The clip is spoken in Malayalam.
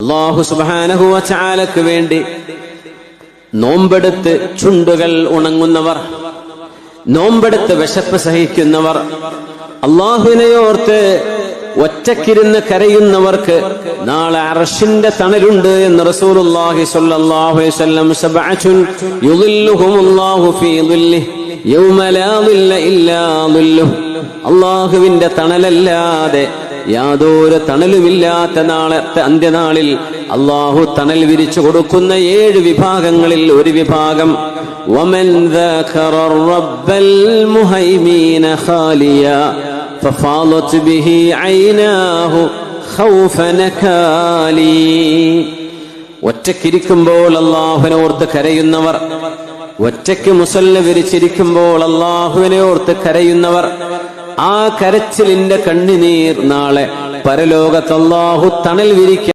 അള്ളാഹു സുബാനഹുവ ചാലക്ക് വേണ്ടി നോമ്പെടുത്ത് ചുണ്ടുകൾ ഉണങ്ങുന്നവർ നോമ്പെടുത്ത് വിശപ്പ് സഹിക്കുന്നവർ അള്ളാഹുവിനെയോർത്ത് ഒറ്റക്കിരുന്ന് കരയുന്നവർക്ക് നാളെ അറഷിന്റെ തണലുണ്ട് എന്ന് റസൂലുള്ളാഹി സ്വല്ലല്ലാഹു അലൈഹി വസല്ലം ഫീ ളുല്ലി യൗമ ലാ അള്ളാഹുവിന്റെ തണലല്ലാതെ യാതൊരു തണലുമില്ലാത്ത നാളത്തെ അന്ത്യനാളിൽ അള്ളാഹു തണൽ വിരിച്ചു കൊടുക്കുന്ന ഏഴ് വിഭാഗങ്ങളിൽ ഒരു വിഭാഗം ومن ذاكر الرب المهيمين خاليا ففاضت به عيناه خوف نكالي ഒറ്റക്കിരിക്കുമ്പോൾ അള്ളാഹുവിനെ ഓർത്ത് കരയുന്നവർ ഒറ്റയ്ക്ക് മുസല്ല വിരിച്ചിരിക്കുമ്പോൾ അള്ളാഹുവിനെ ഓർത്ത് കരയുന്നവർ ആ കരച്ചിലിന്റെ കണ്ണിനീർ നാളെ പരലോകത്ത് അള്ളാഹു തണൽ വിരിക്ക